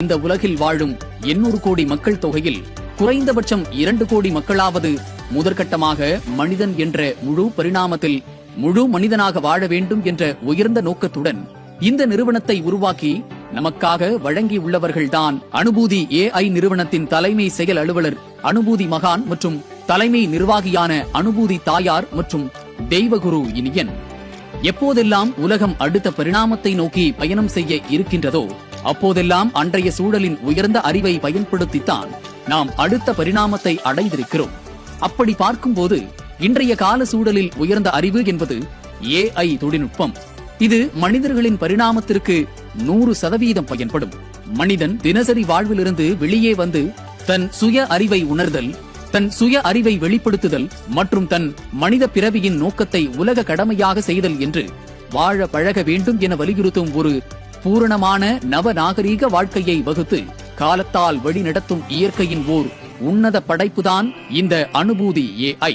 இந்த உலகில் வாழும் எண்ணூறு கோடி மக்கள் தொகையில் குறைந்தபட்சம் இரண்டு கோடி மக்களாவது முதற்கட்டமாக மனிதன் என்ற முழு பரிணாமத்தில் முழு மனிதனாக வாழ வேண்டும் என்ற உயர்ந்த நோக்கத்துடன் இந்த நிறுவனத்தை உருவாக்கி நமக்காக வழங்கியுள்ளவர்கள்தான் அனுபூதி ஏஐ நிறுவனத்தின் தலைமை செயல் அலுவலர் அனுபூதி மகான் மற்றும் தலைமை நிர்வாகியான அனுபூதி தாயார் மற்றும் தெய்வகுரு இனியன். எப்போதெல்லாம் உலகம் அடுத்த பரிணாமத்தை நோக்கி பயணம் செய்ய இருக்கின்றதோ அப்போதெல்லாம் அன்றைய சூழலின் உயர்ந்த அறிவை பயன்படுத்தித்தான் நாம் அடுத்த பரிணாமத்தை அடைந்திருக்கிறோம். அப்படி பார்க்கும்போது இன்றைய கால சூழலில் உயர்ந்த அறிவு என்பது ஏஐ தொழில்நுட்பம். இது மனிதர்களின் பரிணாமத்திற்கு நூறு சதவீதம் பயன்படும். மனிதன் தினசரி வாழ்விலிருந்து வெளியே வந்து தன் சுய அறிவை உணர்தல் தன் சுய அறிவை வெளிப்படுத்துதல் மற்றும் தன் மனித பிறவியின் நோக்கத்தை உலக கடமையாக செய்தல் என்று வாழ பழக வேண்டும் என வலியுறுத்தும் ஒரு பூரணமான நவநாகரீக வாழ்க்கையை வகுத்து காலத்தால் வழிநடத்தும் இயற்கையின் ஓர் உன்னத படைப்புதான் இந்த அனுபூதி ஏஐ